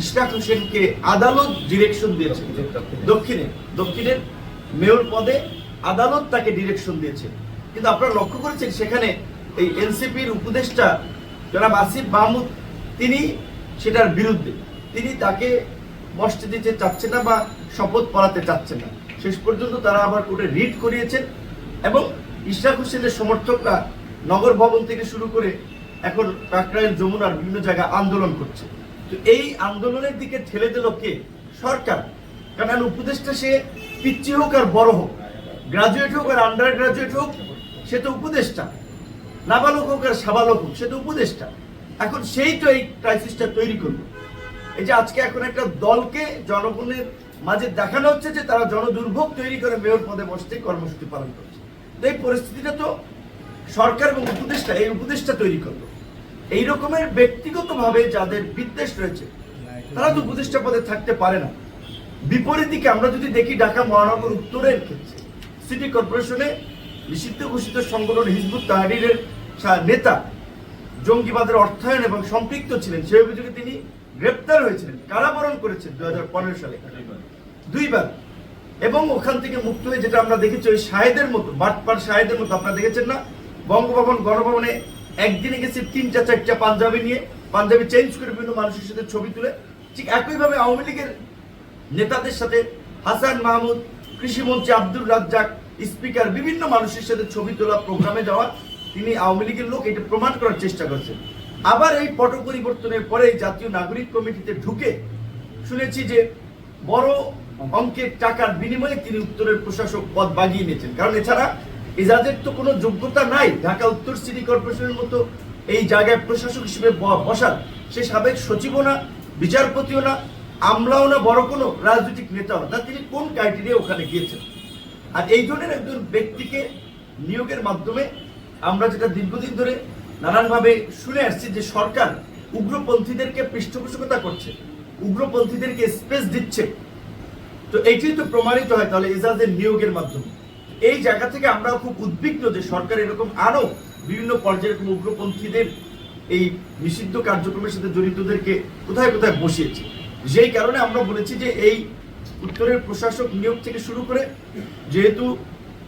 ইশরাক হোসেনকে আদালত ডিরেকশন দিয়েছে। দক্ষিণে, দক্ষিণের মেয়র পদে আদালত তাকে ডিরেকশন দিয়েছে। কিন্তু আপনারা লক্ষ্য করেছেন, সেখানে এই এনসিপির উপদেষ্টা জনাব আসিফ মাহমুদ, তিনি সেটার বিরুদ্ধে। তিনি তাকে বসতে দিতে চাচ্ছেন না বা শপথ পড়াতে চাচ্ছেন না। শেষ পর্যন্ত তারা আবার কোর্টে রিট করিয়েছেন এবং ইশরাক হোসেনের সমর্থকরা নগর ভবন থেকে শুরু করে এখন কাকরাইল যমুনার বিভিন্ন জায়গায় আন্দোলন করছে। তো এই আন্দোলনের দিকে ঠেলে দিল কে? সরকার। কারণ উপদেশটা সে পিচ্ছি হোক আর বড় হোক গ্রাজুয়েট হোক আর আন্ডার গ্রাজুয়েট হোক, সে তো উপদেষ্টা। নাবালক হোক আর সাবালক হোক, সে তো উপদেষ্টা। এখন সেই তো এই ক্রাইসিসটা তৈরি করল। এই যে আজকে এখন একটা দলকে জনগণের মাঝে দেখানো হচ্ছে যে তারা জনদুর্ভোগ তৈরি করে মেয়র পদে বসতে কর্মসূচি পালন করছে। তো এই পরিস্থিতিটা তো সরকার এবং উপদেষ্টা, এই উপদেষ্টা তৈরি করল। এই রকমের ব্যক্তিগতভাবে যাদের বিদ্বেষ রয়েছে, তারা তো উপদেষ্টা পদে থাকতে পারে না। বিপরীত দিকে আমরা যদি দেখি ঢাকা মহানগর উত্তরের ক্ষেত্রে, সিটি কর্পোরেশনে নিষিদ্ধ ঘোষিত সংগঠন হিজবুত তাহারিরের নেতা জঙ্গিবাদের অর্থায়ন এবং সম্পৃক্ত ছিলেন, সেই অভিযোগে তিনি গ্রেপ্তার হয়েছিলেন, কারাবরণ করেছেন দু হাজার পনেরো সালে। দুইবার। এবং ওখান থেকে মুক্ত হয়ে যেটা আমরা দেখেছি ওই সাহেদের মতো, বাটপার সাহেদের মতো, আপনারা দেখেছেন না? বঙ্গভবন, গণভবনে একদিনে গেছে তিনটা চারটা পাঞ্জাবি নিয়ে, পাঞ্জাবি চেঞ্জ করে বিভিন্ন মানুষের সাথে ছবি তুলে। ঠিক একইভাবে আওয়ামী লীগের নেতাদের সাথে হাসান মাহমুদ কৃষিমন্ত্রী আব্দুল রাজ্জাক, স্পিকার, বিভিন্ন মানুষের সাথে ছবি তোলা, প্রোগ্রামে যাওয়া, তিনি আওয়ামী লীগের লোক, এটা প্রমাণ করার চেষ্টা করছেন। আবার এই পট পরিবর্তনের পরে জাতীয় নাগরিক কমিটিতে ঢুকে শুনেছি যে বড় অঙ্কের টাকার বিনিময়ে তিনি উত্তরের প্রশাসক পদ বাগিয়ে নিয়েছেন। কারণ এছাড়া এজাজের তো কোনো যোগ্যতা নাই। ঢাকা উত্তর সিটি কর্পোরেশনের মতো এই জায়গায় প্রশাসক হিসেবে বসার সে সাবেক সচিবও না, বিচারপতিও না, আমলাও না, বড় কোনো রাজনৈতিক নেতাও না। তিনি কোন ক্রাইটেরিয়া ওখানে গিয়েছেন আর এই ধরনের একজন ব্যক্তিকে নিয়োগের মাধ্যমে আমরা যেটা দীর্ঘদিন ধরে নানানভাবে শুনে আসছি যে সরকার উগ্রপন্থীদেরকে পৃষ্ঠপোষকতা করছে, উগ্রপন্থীদেরকে স্পেস দিচ্ছে। তো এইটাই তো প্রমাণিত হয় তাহলে এজাজের নিয়োগের মাধ্যমে। এই জায়গা থেকে আমরা খুব উদ্বিগ্ন যে সরকার এরকম আরও বিভিন্ন পর্যায়ে এরকম উগ্রপন্থীদের এই নিষিদ্ধ কার্যক্রমের সাথে জড়িতদেরকে কোথায় কোথায় বসিয়েছে? যেই কারণে আমরা বলেছি যে এই উত্তরের প্রশাসক নিয়োগ থেকে শুরু করে যেহেতু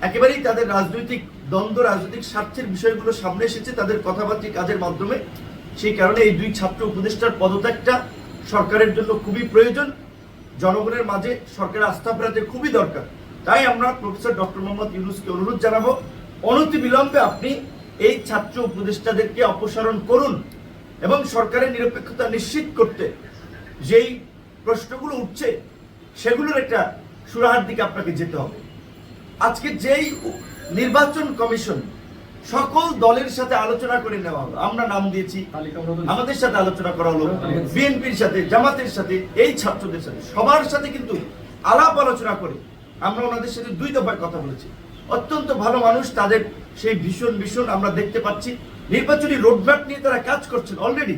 একেবারেই তাদের রাজনৈতিক দ্বন্দ্ব, রাজনৈতিক স্বার্থের বিষয়গুলো সামনে এসেছে, তাদের কথাবার্তা কাজের মাধ্যমে, সেই কারণে এই দুই ছাত্র উপদেষ্টার পদত্যাগটা সরকারের জন্য খুবই প্রয়োজন। জনগণের মাঝে সরকারের আস্থা ফেরাতে খুবই দরকার। তাই আমরা প্রফেসর ডক্টর মোহাম্মদ ইউনুসকে অনুরোধ জানাব, অনতি বিলম্বে আপনি এই ছাত্র উপদেষ্টাদেরকে অপসারণ করুন এবং সরকারের নিরপেক্ষতা নিশ্চিত করতে যেই প্রশ্নগুলো উঠছে সেগুলোর একটা সুরাহার দিকে আপনাকে যেতে হবে। আজকে যেই নির্বাচন কমিশন সকল দলের সাথে আলোচনা করে নেওয়া হলো, আমরা নাম দিয়েছি, আমাদের সাথে আলোচনা করা হলো, বিএনপির সাথে, জামাতের সাথে, এই ছাত্রদের সাথে, সবার সাথে কিন্তু আলাপ আলোচনা করে আমরা ওনাদের সাথে দুই দফায় কথা বলেছি। অত্যন্ত ভালো মানুষ, তাদের সেই ভীষণ ভীষণ আমরা দেখতে পাচ্ছি। নির্বাচনী রোডম্যাপ নিয়ে তারা কাজ করছেন অলরেডি